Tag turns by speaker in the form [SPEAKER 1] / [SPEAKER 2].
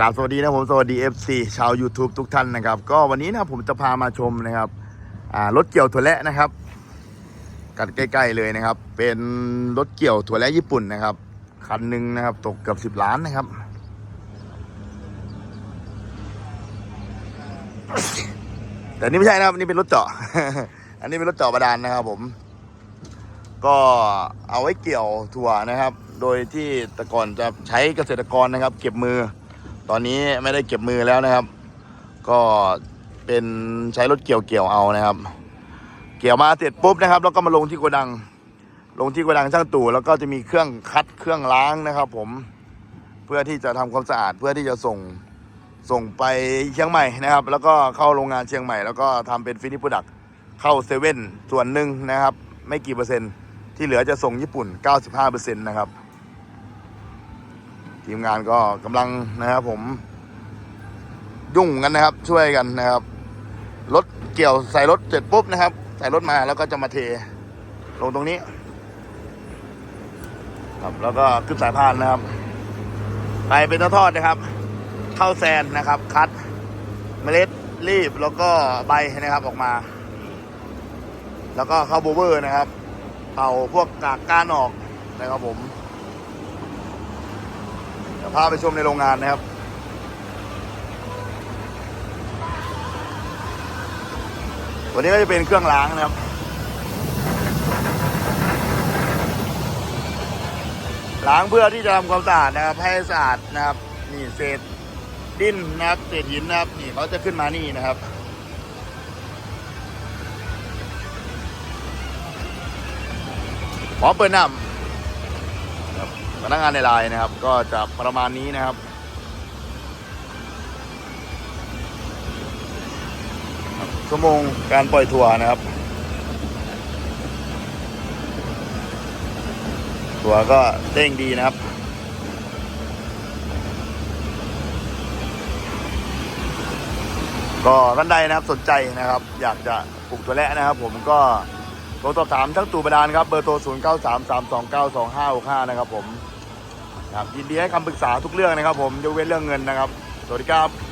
[SPEAKER 1] กราบสวัสดีนะผมสวัสดี FC ชาว YouTube ทุกท่านนะครับ ก็วันนี้นะผมจะพามาชมนะครับรถเกี่ยวถั่วและนะครับกันใกล้ ๆ เลยนะครับ เป็นรถเกี่ยวถั่วและญี่ปุ่นนะครับ คันหนึ่งนะครับ ตกเกือบ10ล้านนะครับ แต่นี่ไม่ใช่นะครับนี่เป็นรถเจาะ อันนี้เป็นรถเจาะบาดาลนะครับ ผม ก็เอาไว้เกี่ยวถั่วนะครับ โดยที่แต่ก่อนจะใช้เกษตรกรนะครับ เก็บมือ ตอนนี้ไม่ได้เก็บมือแล้วนะครับ ก็เป็นใช้รถเกี่ยวเกี่ยวเอานะครับ เกี่ยวมาเสร็จปุ๊บนะครับ แล้วก็มาลงที่โกดัง ลงที่โกดังช่างตู่แล้วก็จะมีเครื่องคัดเครื่องล้างนะครับ ผมเพื่อที่จะทำความสะอาดเพื่อที่จะส่งส่งไปเชียงใหม่นะครับ แล้วก็เข้าโรงงานเชียงใหม่ แล้วก็ทำเป็นฟินิชโปรดักเข้าเซเว่นส่วนหนึ่งนะครับ ไม่กี่เปอร์เซ็นต์ที่เหลือจะส่งญี่ปุ่น 95%นะครับ ทีมงานก็กำลังนะครับผม ยุ่งกันนะครับ ช่วยกันนะครับ รถเกี่ยวใส่รถเสร็จปุ๊บนะครับ ใส่รถมาแล้วก็จะมาเท ลงตรงนี้ ครับแล้วก็ขึ้นสายพานนะครับไปเป็นทอดนะครับเข้าแซนนะครับ คัด เมล็ดรีบแล้วก็ใบนะครับออกมา แล้วก็เข้าโบเวอร์นะครับ เอาพวกกากก้านออกนะครับผม ยวพาไปชมในโรงงานนะครับ ตัวนี้ก็จะเป็นเครื่องล้างนะครับ ล้างเพื่อที่จะทำความสะอาดนะครับ ให้สะอาดนะครับ นี่เศษดินนะครับเศษหินนะครับ นี่เขาจะขึ้นมานี่นะครับพอเปิดน้ำ พนักงานในไลน์นะครับ ก็จะประมาณนี้นะครับ ชั่วโมงการปล่อยทัวร์นะครับตัวก็เด้งดีนะครับก็ท่านใดนะครับสนใจนะครับ อยากจะปลูกตัวแระนะครับ ผมก็ โทรสอบถามทั้งตู่ประดานครับ เบอร์โทร 0 9 3 3 2 9 2 5 6 5 นะครับผมครับยินดีให้คำปรึกษาทุกเรื่องนะครับผมยกเว้นเรื่องเงินนะครับ สวัสดีครับ